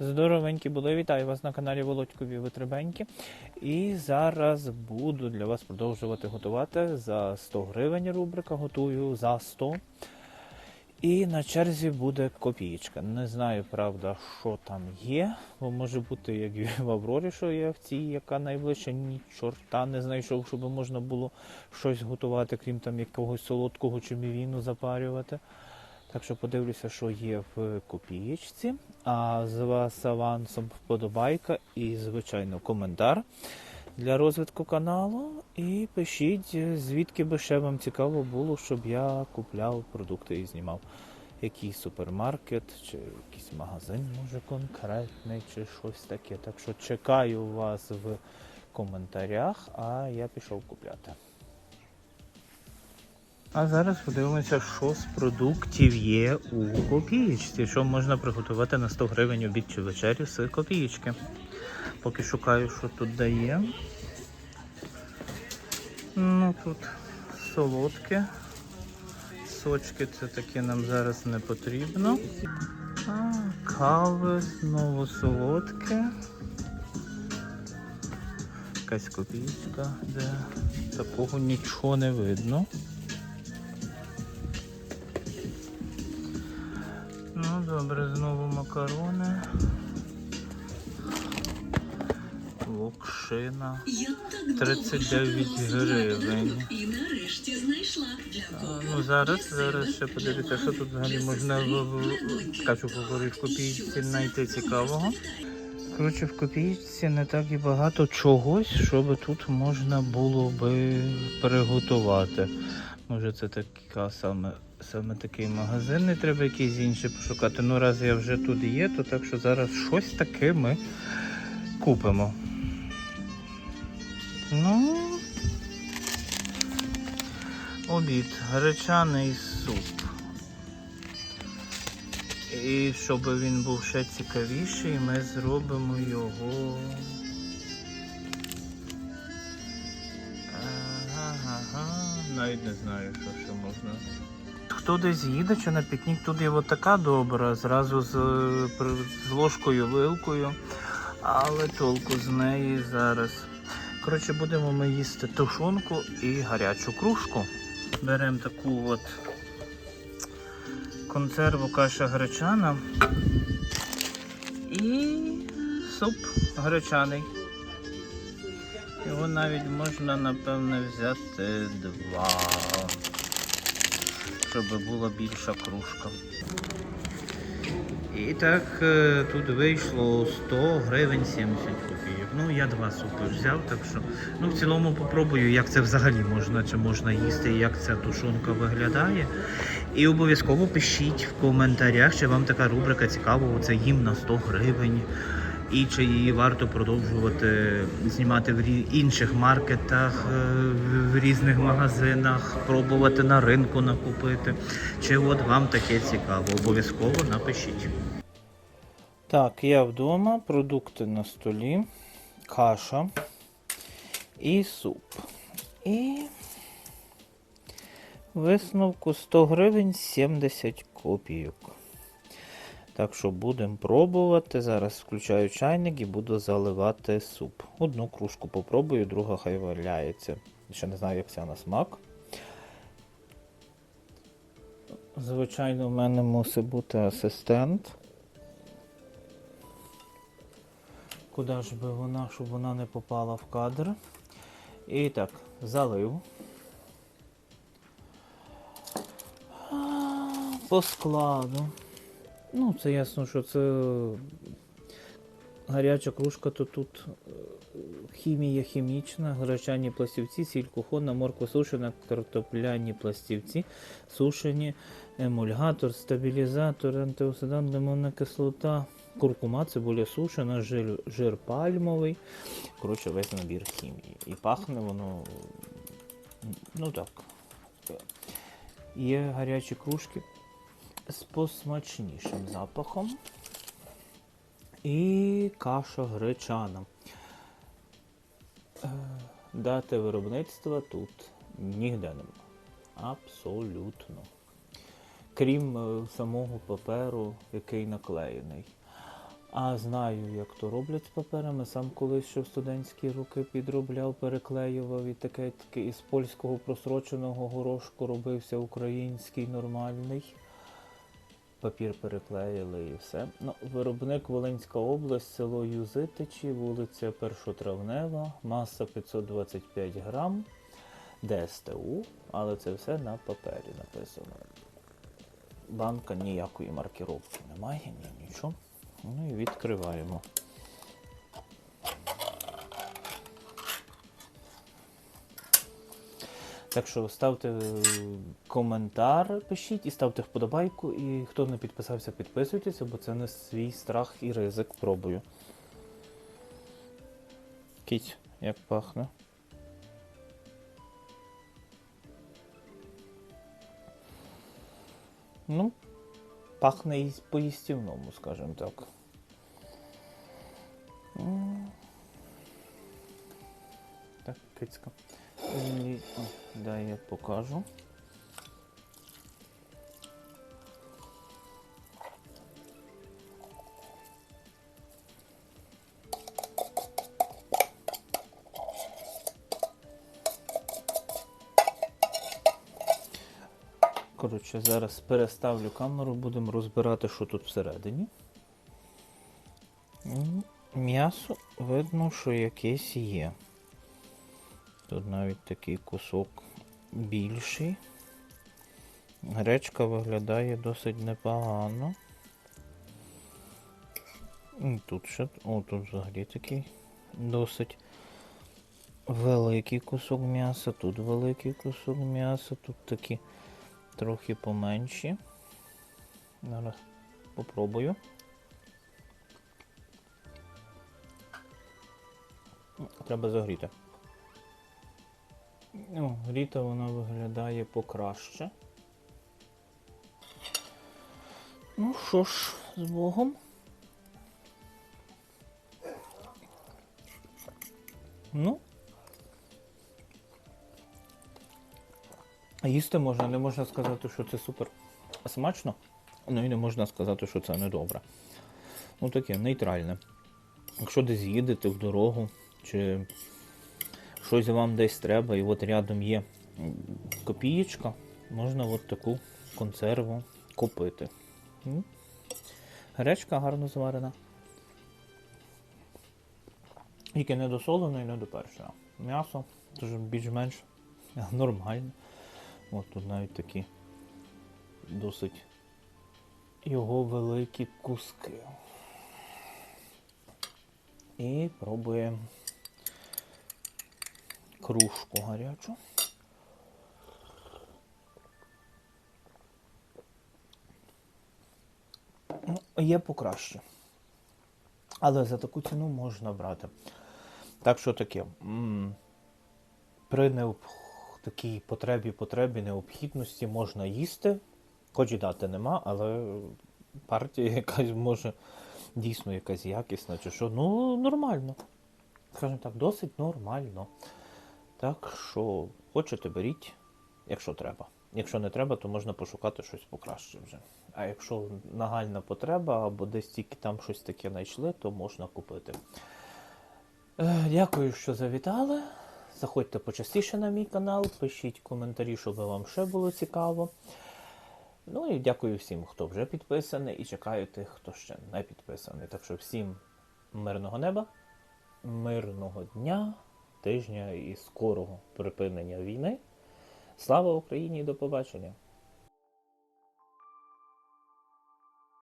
Здоровенькі були, вітаю вас на каналі Володькові Витребеньки. І зараз буду для вас продовжувати готувати за 100 гривень рубрика. Готую за 100. І на черзі буде копієчка. Не знаю, правда, що там є, бо може бути, як і в Аврорі, що є в цій, яка найближче, ні чорта не знайшов, щоб можна було щось готувати, крім там якогось солодкого чи мівіну запарювати. Так що подивлюся, що є в копієчці. А з вас авансом вподобайка і, звичайно, коментар для розвитку каналу. І пишіть, звідки би ще вам цікаво було, щоб я купляв продукти і знімав. Який супермаркет, чи якийсь магазин, може конкретний, чи щось таке. Так що чекаю вас в коментарях, а я пішов купляти. А зараз подивимося, що з продуктів є у копієчці. Що можна приготувати на 100 гривень обід чи вечерю з копієчки. Поки шукаю, що тут дає. Ну тут солодке. Сочки це таке нам зараз не потрібно. А, кави, знову солодке. Якась копійка, де такого нічого не видно. Ну, добре, знову макарони. Локшина. 39 гривень. А. Ну зараз, зараз ще подивіться, що тут взагалі можна в, для говорю, в копійці знайти Ну, цікавого. Коротше, в копійці не так і багато чогось, щоб тут можна було би приготувати. Може це така саме, саме такий магазин, не треба якийсь інший пошукати. Ну раз я вже тут є, то так що зараз щось таке ми купимо. Ну, обід, гречаний суп. І щоб він був ще цікавіший, ми зробимо його. Ага, навіть не знаю, що ще можна. Десь чи на пікнік, тут є от така добра, зразу з, з ложкою, вилкою, але толку з неї зараз. Коротше, будемо ми їсти тушонку і гарячу кружку. Беремо таку от консерву каша гречана і суп гречаний. Його навіть можна, напевне, взяти два, щоб була більша кружка. І так е, тут вийшло 100 гривень 70 копійок. Ну, я два супи взяв, так що ну, в цілому попробую, як це взагалі можна, чи можна їсти, як ця тушонка виглядає. І обов'язково пишіть в коментарях, чи вам така рубрика цікава, оце їм на 100 гривень. І чи її варто продовжувати знімати в інших маркетах, е, в- в різних магазинах, пробувати на ринку накупити. Чи от вам таке цікаво? Обов'язково напишіть. Так, я вдома, продукти на столі, каша і суп. І висновку 100 гривень 70 копійок. Так що будемо пробувати. Зараз включаю чайник і буду заливати суп. Одну кружку попробую, друга хай валяється. Ще не знаю, як це на смак. Звичайно, в мене мусить бути асистент. Куди ж би вона, щоб вона не попала в кадр. І так, залив. По складу. Ну, це ясно, що це гаряча кружка, то тут е, хімія хімічна, гречані пластівці, сіль кухонна, морква сушена, картопляні пластівці, сушені, емульгатор, стабілізатор, антиоксидант, лимонна кислота, куркума, цибуля сушена, жир, жир пальмовий. Коротше, весь набір хімії. І пахне воно, ну так. Є гарячі кружки з посмачнішим запахом. І каша гречана. Е, Дати виробництва тут ніде нема. Абсолютно. Крім е, самого паперу, який наклеєний. А знаю, як то роблять з паперами. Сам колись ще в студентські роки підробляв, переклеював і таке таке із польського просроченого горошку робився український нормальний. Папір переклеїли і все. Ну, виробник Волинська область, село Юзитичі, вулиця Першотравнева, маса 525 грам, ДСТУ, але це все на папері написано. Банка ніякої маркіровки немає, ні, нічого. Ну і відкриваємо. Так що ставте е, коментар, пишіть і ставте вподобайку. І хто не підписався, підписуйтеся, бо це не свій страх і ризик. Пробую. Кіть, як пахне. Ну, пахне і по-їстівному, скажімо так. Так, кицька. Дай я покажу. Коротше, зараз переставлю камеру, будемо розбирати, що тут всередині. М'ясо видно, що якесь є. Тут навіть такий кусок більший. Гречка виглядає досить непогано. І Тут ще, о, тут взагалі такий досить великий кусок м'яса, тут великий кусок м'яса, тут такі трохи поменші. Зараз попробую. Треба загріти. Ну, гріта вона виглядає покраще. Ну що ж, з Богом. Ну. Їсти можна, не можна сказати, що це супер смачно, ну і не можна сказати, що це недобре. Ну таке, нейтральне. Якщо десь їдете в дорогу, чи щось вам десь треба, і от рядом є копієчка, можна от таку консерву купити. Гречка гарно зварена. Тільки не досолено і не доперчено. М'ясо дуже більш-менш нормальне. От тут навіть такі досить його великі куски. І пробуємо кружку гарячу. Ну, є покраще. Але за таку ціну можна брати. Так що таке. При необ... такій потребі, потребі, необхідності можна їсти. Хоч і дати нема, але партія якась може дійсно якась якісна чи що. Ну, нормально. Скажімо так, досить нормально. Так що хочете, беріть, якщо треба. Якщо не треба, то можна пошукати щось покраще вже. А якщо нагальна потреба або десь тільки там щось таке знайшли, то можна купити. Е, Дякую, що завітали. Заходьте почастіше на мій канал, пишіть коментарі, щоб вам ще було цікаво. Ну і дякую всім, хто вже підписаний, і чекаю тих, хто ще не підписаний. Так що всім мирного неба, мирного дня, тижня і скорого припинення війни. Слава Україні і до побачення!